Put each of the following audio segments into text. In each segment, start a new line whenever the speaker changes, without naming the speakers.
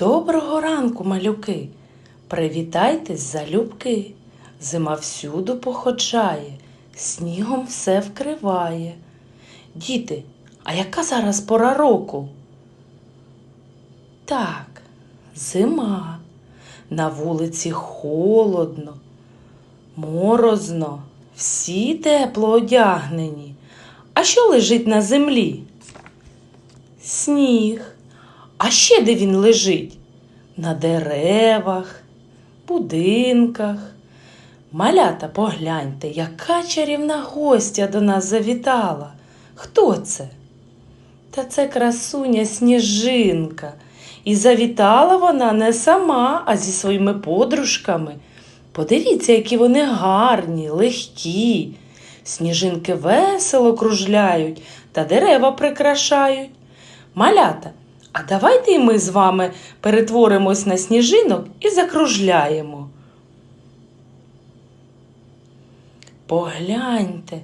Доброго ранку, малюки! Привітайтесь, залюбки. Зима всюду походжає, снігом все вкриває. Діти, а яка зараз пора року? Так, зима. На вулиці холодно, морозно, всі тепло одягнені. А що лежить на землі? Сніг. А ще де він лежить? На деревах, будинках. Малята, погляньте, яка чарівна гостя до нас завітала. Хто це? Та це красуня сніжинка. І завітала вона не сама, а зі своїми подружками. Подивіться, які вони гарні, легкі. Сніжинки весело кружляють та дерева прикрашають. Малята, а давайте і ми з вами перетворимось на сніжинок і закружляємо. Погляньте,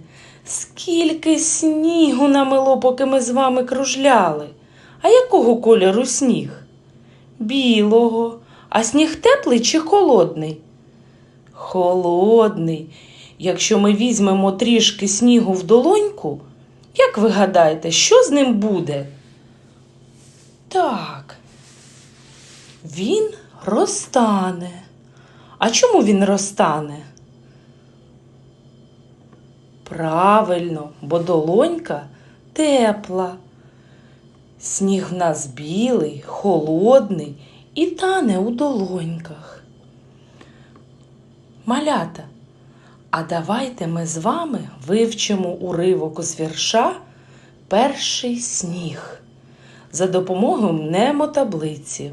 скільки снігу намело, поки ми з вами кружляли. А якого кольору сніг? Білого. А сніг теплий чи холодний? Холодний. Якщо ми візьмемо трішки снігу в долоньку, як ви гадаєте, що з ним буде? Так, він розтане. А чому він розтане? Правильно, бо долонька тепла. Сніг в нас білий, холодний і тане у долоньках. Малята, а давайте ми з вами вивчимо уривок з вірша Перший сніг за допомогою мнемотаблиці.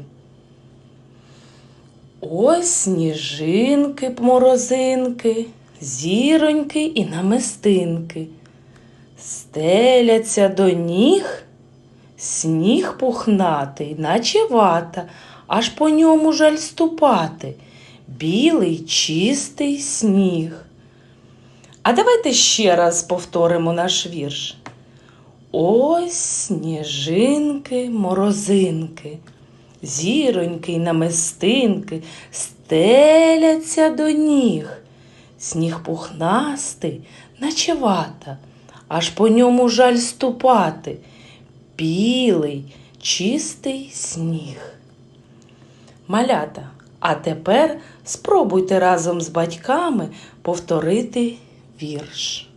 Ось сніжинки, морозинки, зіроньки і намистинки. Стеляться до ніг, сніг пухнатий, наче вата, аж по ньому жаль ступати. Білий чистий сніг. А давайте ще раз повторимо наш вірш. Ось сніжинки, морозинки, зіроньки й намистинки стеляться до ніг. Сніг пухнастий, наче вата, аж по ньому жаль ступати. Білий, чистий сніг. Малята, а тепер спробуйте разом з батьками повторити вірш.